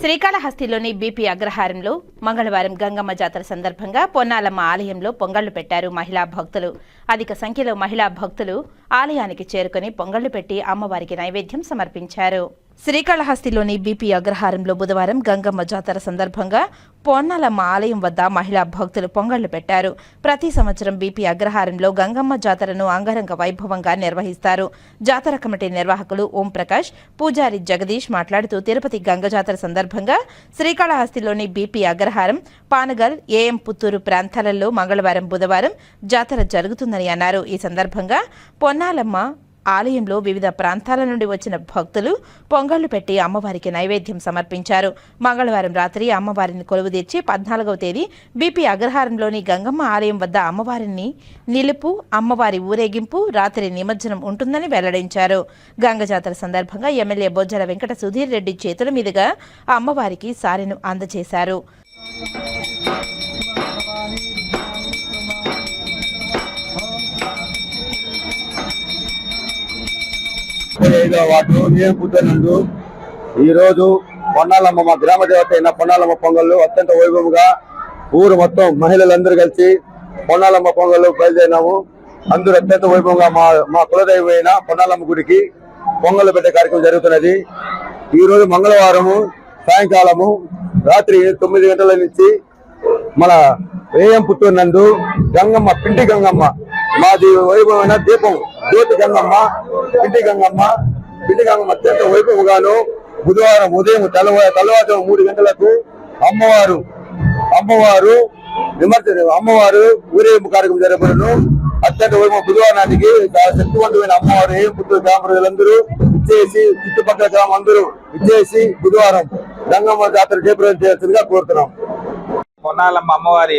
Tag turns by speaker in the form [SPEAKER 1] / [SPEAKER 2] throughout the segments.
[SPEAKER 1] శ్రీకాళహస్తిలోని BP అగ్రహారంలో మంగళవారం గంగమ్మ జాతర సందర్భంగా పొన్నాలమ్మ ఆలయంలో పొంగళ్ళు పెట్టారు మహిళా భక్తులు. అధిక సంఖ్యలో మహిళా భక్తులు ఆలయానికి చేరుకుని పొంగళ్ళు పెట్టి అమ్మవారికి నైవేద్యం సమర్పించారు. శ్రీకాళహస్తిలోని బీపీ అగ్రహారంలో బుధవారం గంగమ్మ జాతర సందర్భంగా పొన్నాలమ్మ ఆలయం వద్ద మహిళా భక్తులు పొంగళ్ళు పెట్టారు. ప్రతి సంవత్సరం బీపీ అగ్రహారంలో గంగమ్మ జాతరను అంగరంగ వైభవంగా నిర్వహిస్తారు. జాతర కమిటీ నిర్వాహకులు ఓం ప్రకాష్ పూజారి జగదీష్ మాట్లాడుతూ తిరుపతి గంగ జాతర సందర్భంగా శ్రీకాళహస్తిలోని బీపీ అగ్రహారం పానగల్ ఏఎం పుత్తూరు ప్రాంతాలలో మంగళవారం బుధవారం జాతర జరుగుతుందని అన్నారు. ఈ సందర్భంగా పొన్నాలమ్మ ఆలయంలో వివిధ ప్రాంతాల నుండి వచ్చిన భక్తులు పొంగళ్ళు పెట్టి అమ్మవారికి నైవేద్యం సమర్పించారు. మంగళవారం రాత్రి అమ్మవారిని కొలువుదీర్చి పద్నాలుగవ తేదీ బీపీ అగ్రహారంలోని గంగమ్మ ఆలయం వద్ద అమ్మవారిని నిలుపు అమ్మవారి ఊరేగింపు రాత్రి నిమజ్జనం ఉంటుందని వెల్లడించారు. గంగ జాతర సందర్భంగా ఎమ్మెల్యే బొజ్జల వెంకట సుధీర్ రెడ్డి చేతుల మీదుగా అమ్మవారికి సారెను అందజేశారు.
[SPEAKER 2] ఐదో వార్డు నేను పుట్టినందు ఈ పొన్నాలమ్మ మా గ్రామ దేవత అయిన పొన్నాలమ్మ పొంగళ్ళు అత్యంత వైభవంగా ఊరు మొత్తం మహిళలందరూ కలిసి పొన్నాలమ్మ పొంగళ్ళు బయలుదేరినాము. అందరూ అత్యంత వైభవంగా మా మా కులదైవం అయిన పొన్నాలమ్మ గుడికి పొంగళ్ళు పెట్టే కార్యక్రమం జరుగుతున్నది. ఈరోజు మంగళవారము సాయంకాలము రాత్రి తొమ్మిది గంటల నుంచి మన ఏఎం పుత్తూరు నందు గంగమ్మ పిండి గంగమ్మ మాది వైభవమైన దీపం. జ్యోతి గంగమ్మ పిండి గంగమ్మ. పిండి గంగమ్మ అత్యంత వైభవగాను బుధవారం ఉదయం తెల్లవారు తెల్లవారుజాము మూడు గంటలకు అమ్మవారు అమ్మవారు నిమజ్జనం అమ్మవారు ఊరేగింపు కార్యక్రమం జరపడను అత్యంత వైభవం బుధవారానికి నాటికి శక్తివంతమైన అమ్మవారు ఏం పుత్తూరు గ్రామ ప్రజలందరూ ఇచ్చేసి చుట్టుపక్కల గ్రామం అందరూ ఇచ్చేసి బుధవారం గంగమ్మ జాతర జయప్రదం చేయాల్సిందిగా కోరుతున్నాం.
[SPEAKER 3] పొన్నాలమ్మ అమ్మవారి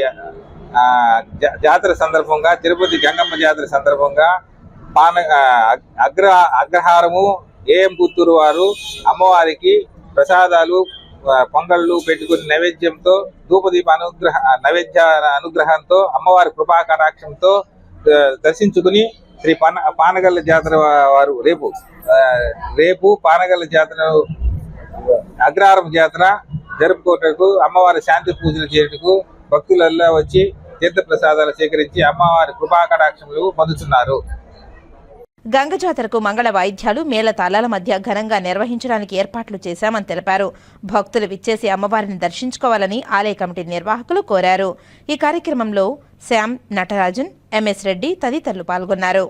[SPEAKER 3] జాతర సందర్భంగా తిరుపతి గంగమ్మ జాతర సందర్భంగా పాన అగ్ర అగ్రహారము ఏఎం పుత్తూరు వారు అమ్మవారికి ప్రసాదాలు పొంగళ్ళు పెట్టుకుని నైవేద్యంతో ధూపదీప అనుగ్రహ నైవేద్య అనుగ్రహంతో అమ్మవారి కృపా కటాక్షంతో దర్శించుకుని శ్రీ పాన పానగల్ల జాతర వారు రేపు రేపు పానగల్ల జాతర అగ్రహారం జాతర జరుపుకోటకు అమ్మవారి శాంతి పూజలు చేయటకు భక్తులల్లా వచ్చి తీర్థ ప్రసాదాలు సేకరించి అమ్మవారి కృపా కటాక్షములు పొందుతున్నారు.
[SPEAKER 1] గంగ జాతరకు మంగళ వాయిద్యాలు మేళ తాళాల మధ్య ఘనంగా నిర్వహించడానికి ఏర్పాట్లు చేశామని తెలిపారు. భక్తులు విచ్చేసి అమ్మవారిని దర్శించుకోవాలని ఆలయ కమిటీ నిర్వాహకులు కోరారు. ఈ కార్యక్రమంలో శ్యామ్ నటరాజన్ ఎంఎస్ రెడ్డి తదితరులు పాల్గొన్నారు.